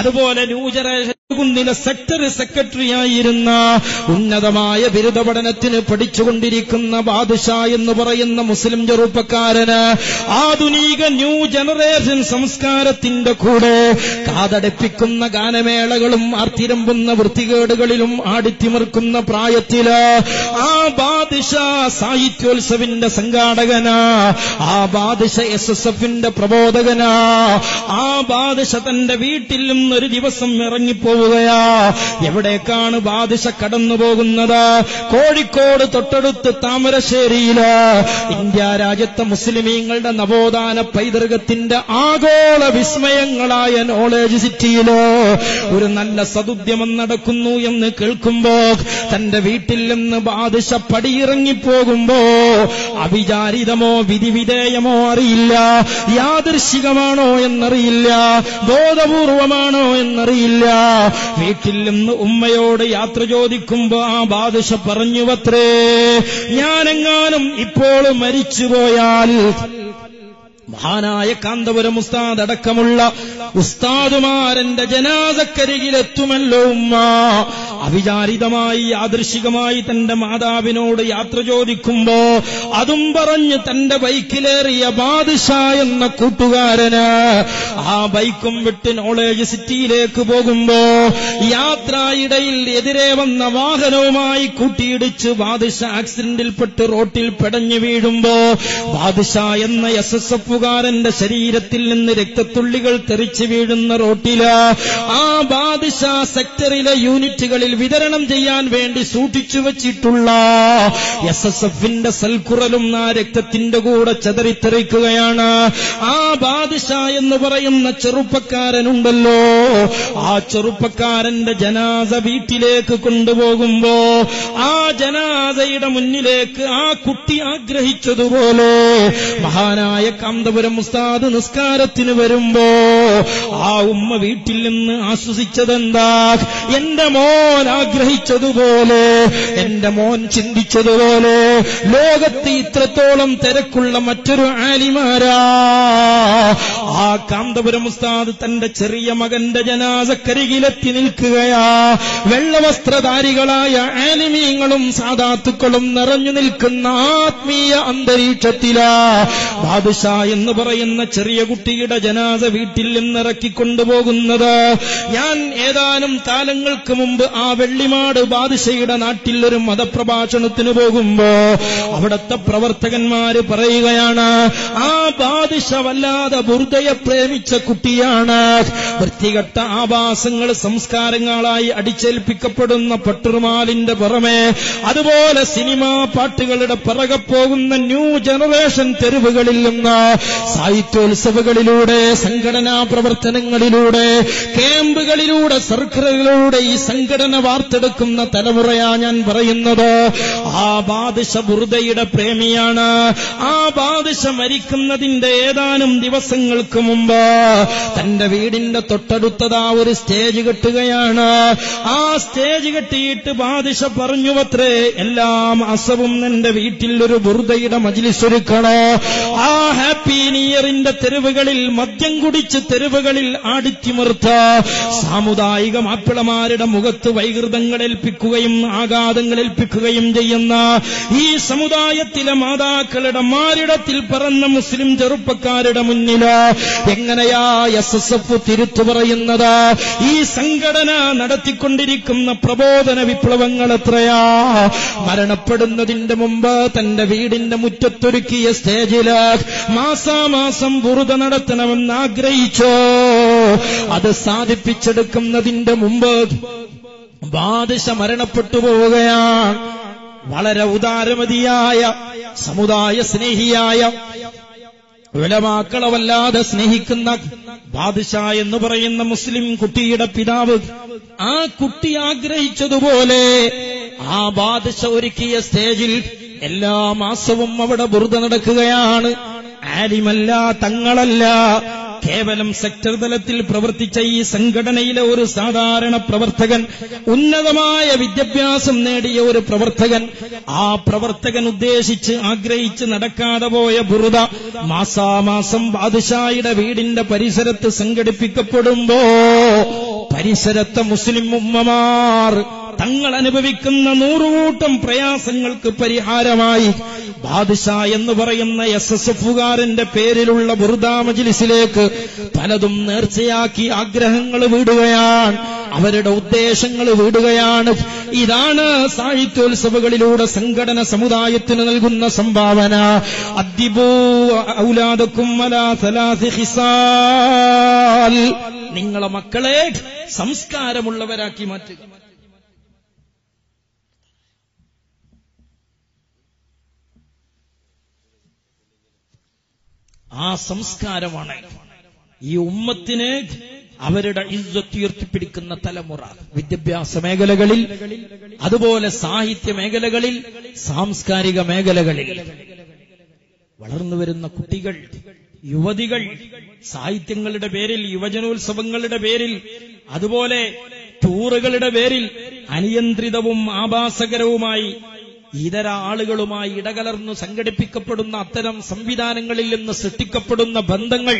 അതുപോലെ ന്യൂജറേഷനിലെ സെക്ടർ സെക്രട്ടറിയായിരുന്ന ഉന്നതമായ ബിരുദ പഠനത്തിന് പഠിച്ചുകൊണ്ടിരിക്കുന്ന ബാദുഷാ എന്ന് പറയുന്ന മുസ്ലിം ചെറുപ്പക്കാരന് ആധുനിക ന്യൂ ജനറേഷൻ സംസ്കാരത്തിന്റെ കൂടെ കാതടപ്പിക്കുന്ന ഗാനമേളകളും ആർത്തിരമ്പുന്ന വൃത്തികേടുകളിലും ആടിത്തിമിർക്കുന്ന പ്രായത്തിൽ ആ ബാദിഷ സാഹിത്യോത്സവിന്റെ സംഘാടകനാ ആ ബാദിഷ എസ് എസ് എഫിന്റെ പ്രബോധകനാ ആ ബാദിഷ തന്റെ വീട്ടിൽ ഒരു ദിവസം ഇറങ്ങിപ്പോവുകയാ എവിടേക്കാണ് ബാദിഷ കടന്നു പോകുന്നത് കോഴിക്കോട് തൊട്ടടുത്ത് താമരശ്ശേരിയിൽ. ഇന്ത്യ രാജ്യത്തെ മുസ്ലിമീങ്ങളുടെ നവോത്ഥാന പൈതൃകത്തിന്റെ ആഗോള വിസ്മയങ്ങളായ നോളേജ് സിറ്റിയിലോ ഒരു നല്ല സതുദ്യമം നടക്കുന്നു എന്ന് കേൾക്കുമ്പോ തന്റെ വീട്ടിൽ നിന്ന് ബാദിഷ പടിയിറങ്ങിപ്പോകുമ്പോ അവിചാരിതമോ വിധിവിധേയമോ അറിയില്ല. യാദൃശികമാണോ എന്നറിയില്ല. ബോധപൂർവമാണോ എന്നറിയില്ല. വീട്ടിൽ നിന്ന് ഉമ്മയോട് യാത്ര ചോദിക്കുമ്പോ ആ ബാദിഷ പറഞ്ഞുവത്രേ ഞാനെങ്ങാനും ഇപ്പോൾ മരിച്ചുപോയാൽ മഹാനായ കാന്തപുരം ഉസ്താദ് അടക്കമുള്ള ഉസ്താദുമാരന്റെ ജനാസക്കരികിലെത്തുമല്ലോ ഉമ്മ. അവിചാരിതമായി യാദൃശികമായി തന്റെ മാതാവിനോട് യാത്ര ചോദിക്കുമ്പോ അതും പറഞ്ഞ് തന്റെ ബൈക്കിലേറിയ ബാദുഷ എന്ന കൂട്ടുകാരന് ആ ബൈക്കും വിട്ട് നോളേജ് സിറ്റിയിലേക്ക് പോകുമ്പോ യാത്രായിടയിൽ എതിരെ വന്ന വാഹനവുമായി കൂട്ടിയിടിച്ച് ബാദിഷ ആക്സിഡന്റിൽപ്പെട്ട് റോട്ടിൽ പെടഞ്ഞു വീഴുമ്പോ ബാദിഷ എന്ന എസ് എസ് എഫുകാരന്റെ ശരീരത്തിൽ നിന്ന് രക്തത്തുള്ളികൾ തെറിച്ചു വീഴുന്ന റോട്ടിൽ ആ ബാദിഷ സെക്ടറിലെ യൂണിറ്റുകളിൽ വിതരണം ചെയ്യാൻ വേണ്ടി സൂക്ഷിച്ചു വച്ചിട്ടുള്ള എസ് എസ് എഫിന്റെ സൽക്കുറലും ആ രക്തത്തിന്റെ കൂടെ ചെതറിത്തെറിക്കുകയാണ്. ആ ബാദിഷ എന്ന് പറയുന്ന ചെറുപ്പക്കാരനുണ്ടല്ലോ. ആ ചെറുപ്പക്കാരന്റെ ജനാസ വീട്ടിലേക്ക് കൊണ്ടുപോകുമ്പോ ആ ജനാസയുടെ മുന്നിലേക്ക് ആ കുട്ടി ആഗ്രഹിച്ചതുപോലെ മഹാനായ കാന്തപുരം ഉസ്താദ് നിസ്കാരത്തിന് വരുമ്പോ ആ ഉമ്മ വീട്ടിൽ നിന്ന് ആശ്വസിച്ചതെന്താ എന്റെ മോൻ ആഗ്രഹിച്ചതുപോലെ എന്റെ മോൻ ചിന്തിച്ചതുപോലെ ലോകത്ത് ഇത്രത്തോളം തിരക്കുള്ള മറ്റൊരു ആലിമാരാ. ആ കാന്തപുരം ഉസ്താദ് തന്റെ ചെറിയ മകന്റെ ജനാസക്കരികിലെത്തി നിൽക്കുകയാ. വെള്ളവസ്ത്രധാരികളായ ആലിമീങ്ങളും സാധാത്തുക്കളും നിറഞ്ഞു നിൽക്കുന്ന ആത്മീയ അന്തരീക്ഷത്തിലാ. ബാദുഷ എന്ന് പറയുന്ന ചെറിയ കുട്ടിയുടെ ജനാസ വീട്ടിൽ നിന്നിറക്കിക്കൊണ്ടുപോകുന്നത് ഞാൻ ഏതാനും കാലങ്ങൾക്ക് മുമ്പ് ആ വെള്ളിമാട് ബാദുഷയുടെ നാട്ടിൽ ഒരു മതപ്രഭാഷണത്തിന് പോകുമ്പോ അവിടത്തെ പ്രവർത്തകന്മാര് പറയുകയാണ് ആ ബാദുഷ വല്ലാതെ ബുർദയെ പ്രേമിച്ച കുട്ടിയാണ്. വൃത്തികെട്ട ആഭാസങ്ങൾ സംസ്കാരങ്ങളായി അടിച്ചേൽപ്പിക്കപ്പെടുന്ന പട്ടുറുമാലിന്റെ പുറമെ അതുപോലെ സിനിമാ പാട്ടുകളുടെ പിറകെ പോകുന്ന ന്യൂ ജനറേഷൻ തെരുവുകളിൽ നിന്ന് സാഹിത്യോത്സവങ്ങളിലൂടെ സംഘടനാ പ്രവർത്തനങ്ങളിലൂടെ ക്യാമ്പുകളിലൂടെ സർക്കിളുകളിലൂടെ ഈ സംഘടന വാർത്തെടുക്കുന്ന തലമുറയാ ഞാൻ പറയുന്നത്. ആ ബാദിശ ബുർദയുടെ പ്രേമിയാണ്. ആ ബാദിശ മരിക്കുന്നതിന്റെ ഏതാനും ദിവസങ്ങൾക്ക് മുമ്പ് തന്റെ വീടിന്റെ തൊട്ടടുത്തതാ ഒരു സ്റ്റേജ് കെട്ടുകയാണ്. ആ സ്റ്റേജ് കെട്ടിയിട്ട് ബാദിഷ പറഞ്ഞുവത്രേ എല്ലാ മാസവും എന്റെ വീട്ടിൽ ഒരു ബുർദയുടെ മജിലിസൊരുക്കണോ ആ ഹാപ്പി നിയറിന്റെ തെരുവുകളിൽ മദ്യം കുടിച്ച് തെരുവുകളിൽ ആടിത്തിമിർത്ത. സാമുദായിക മാപ്പിളമാരുടെ മുഖത്ത് വൈകൃതങ്ങൾ ഏൽപ്പിക്കുകയും ആഘാതങ്ങൾ ഏൽപ്പിക്കുകയും ചെയ്യുന്ന ഈ സമുദായത്തിലെ മാതാക്കളുടെ മാരിടത്തിൽ പറന്ന മുസ്ലിം ചെറുപ്പക്കാരുടെ മുന്നിൽ എങ്ങനെയാ എസ് എസ് എഫ് തിരുത്തു പറയുന്നത്? ഈ സംഘടന നടത്തിക്കൊണ്ടിരിക്കുന്ന പ്രബോധന വിപ്ലവങ്ങൾ എത്രയാ? മരണപ്പെടുന്നതിന്റെ മുമ്പ് തന്റെ വീടിന്റെ മുറ്റത്തൊരുക്കിയ സ്റ്റേജിൽ മാസാമാസം ബുറുത നടത്തണമെന്ന് ആഗ്രഹിച്ചോ? അത് സാധിപ്പിച്ചെടുക്കുന്നതിന്റെ മുമ്പ് ബാദിശ മരണപ്പെട്ടു പോവുകയാണ്. വളരെ ഉദാരമതിയായ സമുദായ സ്നേഹിയായ ഉലമാക്കളെ വല്ലാതെ സ്നേഹിക്കുന്ന ബാദുഷ എന്ന് പറയുന്ന മുസ്ലിം കുട്ടിയുടെ പിതാവ് ആ കുട്ടി ആഗ്രഹിച്ചതുപോലെ ആ ബാദുഷ ഒരുക്കിയ സ്റ്റേജിൽ എല്ലാ മാസവും അവിടെ ബുറുത നടക്കുകയാണ്. ആലിമല്ല തങ്ങളല്ല കേവലം സെക്ടർ തലത്തിൽ പ്രവർത്തിച്ച ഈ സംഘടനയിലെ ഒരു സാധാരണ പ്രവർത്തകൻ ഉന്നതമായ വിദ്യാഭ്യാസം നേടിയ ഒരു പ്രവർത്തകൻ ആ പ്രവർത്തകൻ ഉദ്ദേശിച്ച് ആഗ്രഹിച്ച് നടക്കാതെ പോയ ബുറുത മാസാമാസം ബാദുഷായുടെ വീടിന്റെ പരിസരത്ത് സംഘടിപ്പിക്കപ്പെടുമ്പോ പരിസരത്തെ മുസ്ലിം ഉമ്മമാർ തങ്ങൾ അനുഭവിക്കുന്ന നൂറുകൂട്ടം പ്രയാസങ്ങൾക്ക് പരിഹാരമായി ബാദിഷ എന്ന് പറയുന്ന എസ് എസ് എഫുകാരന്റെ പേരിലുള്ള ബുർദാ മജിലിസിലേക്ക് പലതും നേർച്ചയാക്കി ആഗ്രഹങ്ങൾ വീടുകയാണ്. അവരുടെ ഉദ്ദേശങ്ങൾ വീടുകയാണ്. ഇതാണ് സാഹിത്യോത്സവങ്ങളിലൂടെ സംഘടന സമുദായത്തിന് നൽകുന്ന സംഭാവന. നിങ്ങളെ മക്കളെ സംസ്കാരമുള്ളവരാക്കി മാറ്റുക. ആ സംസ്കാരമാണ്. ഈ ഉമ്മത്തിന് അവരുടെ ഇജ്ജത്ത് ഉയർത്തിപ്പിടിക്കുന്ന തലമുറ. വിദ്യാഭ്യാസ മേഖലകളിൽ അതുപോലെ സാഹിത്യ മേഖലകളിൽ സാംസ്കാരിക മേഖലകളിൽ. വളർന്നു വരുന്ന കുട്ടികൾ യുവതികൾ സാഹിത്യങ്ങളുടെ പേരിൽ യുവജനോത്സവങ്ങളുടെ പേരിൽ അതുപോലെ ടൂറുകളുടെ പേരിൽ അനിയന്ത്രിതവും ആഭാസകരവുമായി ഇതര ആളുകളുമായി ഇടകലർന്നു സംഘടിപ്പിക്കപ്പെടുന്ന അത്തരം സംവിധാനങ്ങളിൽ നിന്ന് സൃഷ്ടിക്കപ്പെടുന്ന ബന്ധങ്ങൾ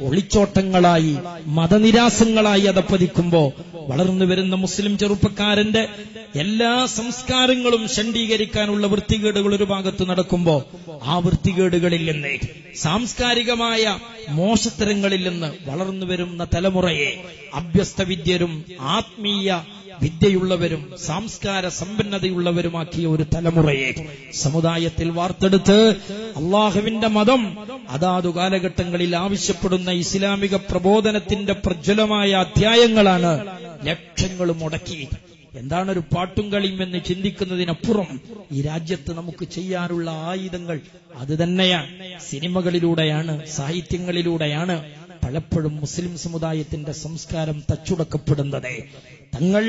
ഒളിച്ചോട്ടങ്ങളായി മതനിരാസങ്ങളായി അതപ്പതിക്കുമ്പോ വളർന്നു വരുന്ന മുസ്ലിം ചെറുപ്പക്കാരന്റെ എല്ലാ സംസ്കാരങ്ങളും ഷണ്ഡീകരിക്കാനുള്ള വൃത്തികേടുകൾ ഒരു ഭാഗത്ത് നടക്കുമ്പോ ആ വൃത്തികേടുകളിൽ നിന്ന് സാംസ്കാരികമായ മോശത്തരങ്ങളിൽ നിന്ന് വളർന്നു വരുന്ന തലമുറയെ അഭ്യസ്ത വിദ്യരും ആത്മീയ വിദ്യയുള്ളവരും സംസ്കാര സമ്പന്നതയുള്ളവരുമാക്കിയ ഒരു തലമുറയെ സമുദായത്തിൽ വാർത്തെടുത്ത് അള്ളാഹുവിന്റെ മതം അതാതു കാലഘട്ടങ്ങളിൽ ആവശ്യപ്പെടുന്ന ഇസ്ലാമിക പ്രബോധനത്തിന്റെ പ്രജ്വലമായ അധ്യായങ്ങളാണ് ലക്ഷങ്ങൾ മുടക്കി. എന്താണ് ഒരു പാട്ടും കളിയും എന്ന് ചിന്തിക്കുന്നതിനപ്പുറം ഈ രാജ്യത്ത് നമുക്ക് ചെയ്യാനുള്ള ആയുധങ്ങൾ അത് തന്നെയാണ് സിനിമകളിലൂടെയാണ് സാഹിത്യങ്ങളിലൂടെയാണ് പലപ്പോഴും മുസ്ലിം സമുദായത്തിന്റെ സംസ്കാരം തച്ചുടക്കപ്പെടുന്നത്. തങ്ങൾ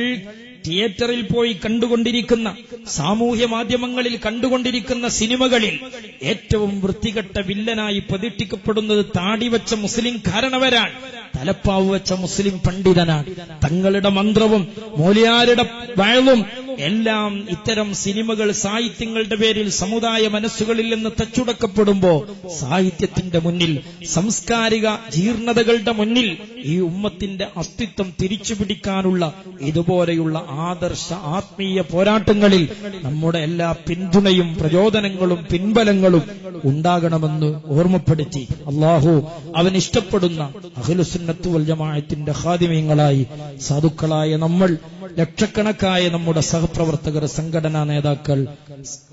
തിയേറ്ററിൽ പോയി കണ്ടുകൊണ്ടിരിക്കുന്ന സാമൂഹ്യ മാധ്യമങ്ങളിൽ കണ്ടുകൊണ്ടിരിക്കുന്ന സിനിമകളിൽ ഏറ്റവും വൃത്തികെട്ട വില്ലനായി പ്രതിഷ്ഠിക്കപ്പെടുന്നത് താടിവച്ച മുസ്ലിം കാരണവരാണ് തലപ്പാവ് വെച്ച മുസ്ലിം പണ്ഡിതനാണ്. തങ്ങളുടെ മന്ത്രവും മോലിയാരുടെ വയലും എല്ലാം ഇത്തരം സിനിമകൾ സാഹിത്യങ്ങളുടെ പേരിൽ സമുദായ മനസ്സുകളിൽ നിന്ന് തച്ചുടക്കപ്പെടുമ്പോ സാഹിത്യത്തിന്റെ മുന്നിൽ സാംസ്കാരിക ജീർണതകളുടെ മുന്നിൽ ഈ ഉമ്മത്തിന്റെ അസ്തിത്വം തിരിച്ചുപിടിക്കാനുള്ള ഇതുപോലെയുള്ള ആദർശ ആത്മീയ പോരാട്ടങ്ങളിൽ നമ്മുടെ എല്ലാ പിന്തുണയും പ്രചോദനങ്ങളും പിൻബലങ്ങളും ഉണ്ടാകണമെന്ന് ഓർമ്മപ്പെടുത്തി അള്ളാഹു അവൻ ഇഷ്ടപ്പെടുന്ന അഖിലുസുന്നത്ത് വൽ ജമാഅത്തിന്റെ ഖാദിമീങ്ങളായി സാധുക്കളായ നമ്മൾ ലക്ഷക്കണക്കായ നമ്മുടെ സഹപ്രവർത്തകർ സംഘടനാ നേതാക്കൾ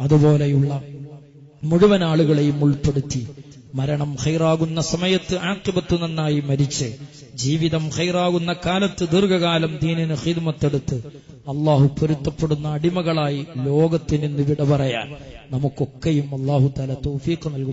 അതുപോലെയുള്ള മുഴുവൻ ആളുകളെയും ഉൾപ്പെടുത്തി മരണം ഹൈറാകുന്ന സമയത്ത് ആക്കിപത്ത് നന്നായി മരിച്ച് ജീവിതം ഹൈറാകുന്ന കാലത്ത് ദീർഘകാലം ദീനിന് ഹിദ്മത്തെടുത്ത് അള്ളാഹു പൊരുത്തപ്പെടുന്ന അടിമകളായി ലോകത്തിന് വിട പറയാൻ നമുക്കൊക്കെയും അള്ളാഹു തല തോഫീക്ക് നൽകും.